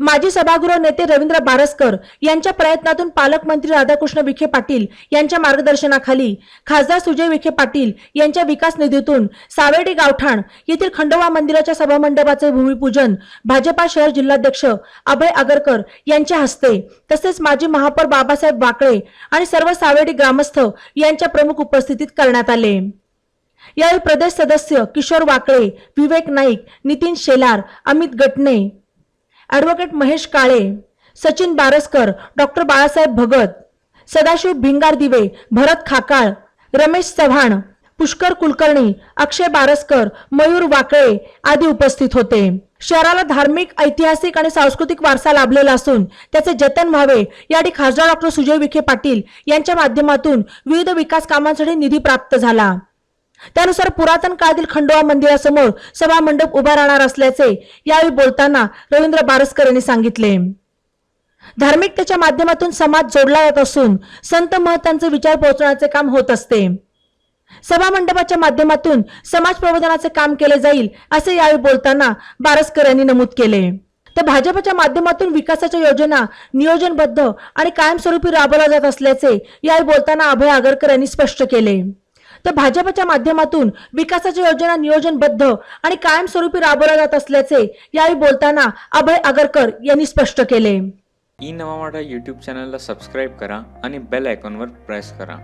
माजी सभागृह नेते रवींद्र बारसकर यांच्या प्रयत्नातून पालकमंत्री राधाकृष्ण विखे पाटील यांच्या मार्गदर्शनाखाली खासदार सुजय विखे पाटील यांच्या विकास निधीतून सावेडी गावठाण येथील खंडोबा मंदिराच्या सभामंडपाचे भूमिपूजन भाजपा शहर जिल्हाध्यक्ष अभय आगरकर यांच्या हस्ते तसेच माजी महापौर बाबासाहेब वाकळे आणि सर्व सावेडी ग्रामस्थ यांच्या प्रमुख उपस्थितीत करण्यात आले. यावेळी प्रदेश सदस्य Kishor Wakale Vivek Naik Nitin Shelar Amit Gatne advocate Mahesh Kale Sachin Baraskar doctor Balasaheb Bhagat Sadashiv Bhingardive Bharat खाकाळ Ramesh Chavan Pushkar Kulkarni अक्षय बारसकर मयूर वाकळे आदी उपस्थित होते. शहराला धार्मिक ऐतिहासिक आणि सांस्कृतिक वारसा लाभलेला असून त्याचे जतन व्हावे यासाठी खासदार डॉक्टर सुजय विखे पाटील यांच्या माध्यमातून विविध विकास कामांसाठी निधी प्राप्त झाला. त्यानुसार पुरातन काळातील खंडोबा मंदिरासमोर सभा मंडप उभा राहणार असल्याचे यावेळी बोलताना रवींद्र बारसकर यांनी सांगितले. धार्मिकतेच्या माध्यमातून समाज जोडला जात असून संत महतांचे विचार पोहोचवण्याचे काम होत असते. सभा मंडपाच्या माध्यमातून समाज प्रबोधनाचे काम केले जाईल असे यावेळी बोलताना बारसकर यांनी नमूद केले. तर भाजपच्या माध्यमातून विकासाच्या योजना नियोजनबद्ध आणि कायमस्वरूपी राबवल्या जात असल्याचे यावेळी बोलताना अभय आगरकर यांनी स्पष्ट केले. तर भाजपच्या माध्यमातून विकासाच्या योजना नियोजनबद्ध आणि कायमस्वरूपी राबवल्या जात असल्याचे यावेळी बोलताना अभय आगरकर यांनी स्पष्ट केले. ई नवा मराठा यूट्यूब चॅनलला सबस्क्राईब करा आणि बेल आयकॉनवर प्रेस करा.